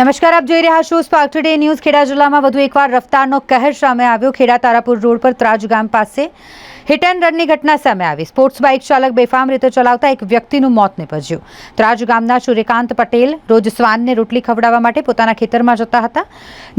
નમસ્કાર, આપ જોઈ રહ્યા છો સ્પાર્ક ટુડે ન્યૂઝ ખેડા જિલ્લામાં વધુ એકવાર રફતારનો કહેર સામે આવ્યો. ખેડા તારાપુર રોડ પર ત્રાજ ગામ પાસે હિટ એન્ડ રનની ઘટના સામે આવી. સ્પોર્ટ્સ બાઇક ચાલક બેફામ રીતે ચલાવતા એક વ્યક્તિનું મોત નીપજ્યું. ત્રાજ ગામના સૂર્યકાંત પટેલ રોજ શ્વાનને રોટલી ખવડાવવા માટે પોતાના ખેતરમાં જતા હતા.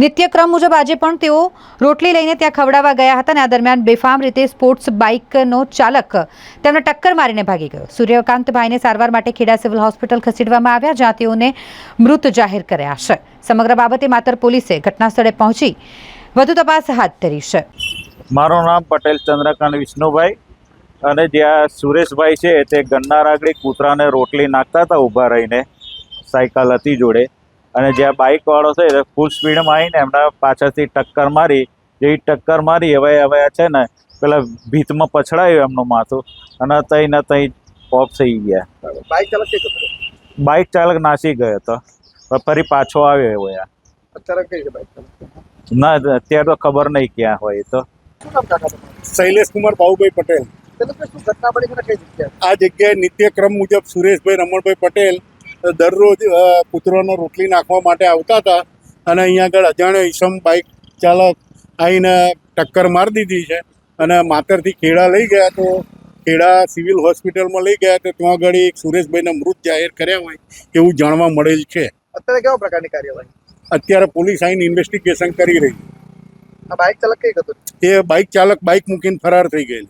નિત્યક્રમ મુજબ આજે પણ તેઓ રોટલી લઈને ત્યાં ખવડાવવા ગયા હતા અને આ દરમિયાન બેફામ રીતે સ્પોર્ટ્સ બાઇકનો ચાલક તેમને ટક્કર મારીને ભાગી ગયો. સૂર્યકાંતભાઈને સારવાર માટે ખેડા સિવિલ હોસ્પિટલ ખસેડવામાં આવ્યા, જ્યાં તેઓને મૃત જાહેર કર્યા છે. સમગ્ર બાબતે માતર પોલીસે ઘટના સ્થળે પહોંચી વધુ તપાસ હાથ ધરી છે. મારું નામ પટેલ ચંદ્રકાંત વિષ્ણુભાઈ અને જ્યાં સુરેશભાઈ છે તે ગન્નાર આગળ કૂતરાને રોટલી નાખતા હતા ઊભા રહીને સાયકલ હતી જોડે. અને જ્યાં બાઇકવાળો છે એ ફૂલ સ્પીડમાં આવીને એમના પાછળથી ટક્કર મારી જેવી ટક્કર મારી હવે હવે છે ને પેલા ભીતમાં પછડાયું એમનું માથું અને તઈ ને તઈ ઓફ થઈ ગયા. બાઇક ચાલક બાઇક ચાલક નાસી ગયો હતો. પણ ફરી પાછો આવ્યો એવો યાર. અત્યારે કઈ છે બાઇક ના અત્યારે તો ખબર નહીં ક્યાં હોય એ તો. શૈલેષ કુમાર બાબુભાઈ પટેલ. આ જગ્યાએ નિત્યક્રમ મુજબ સુરેશભાઈ રમણભાઈ પટેલ દરરોજ કૂતરોનો રોટલી નાખવા માટે આવતા હતા અને અહીંયા આગળ અજાણ્યો ઈસમ બાઇક ચાલક આવીને ટક્કર મારી દીધી છે અને માતરથી ખેડા લઈ ગયા તો ખેડા સિવિલ હોસ્પિટલમાં લઈ ગયા તો ત્યાં આગળ એક સુરેશભાઈને મૃત જાહેર કર્યા હોય એવું જાણવા મળેલ છે. અત્યારે કેવા પ્રકારની કાર્યવાહી? અત્યારે પોલીસ આવીને ઇન્વેસ્ટિગેશન કરી રહી આ બાઇક ચાલક કઈ હતું એ બાઇક ચાલક બાઇક મૂકીને ફરાર થઈ ગયેલ.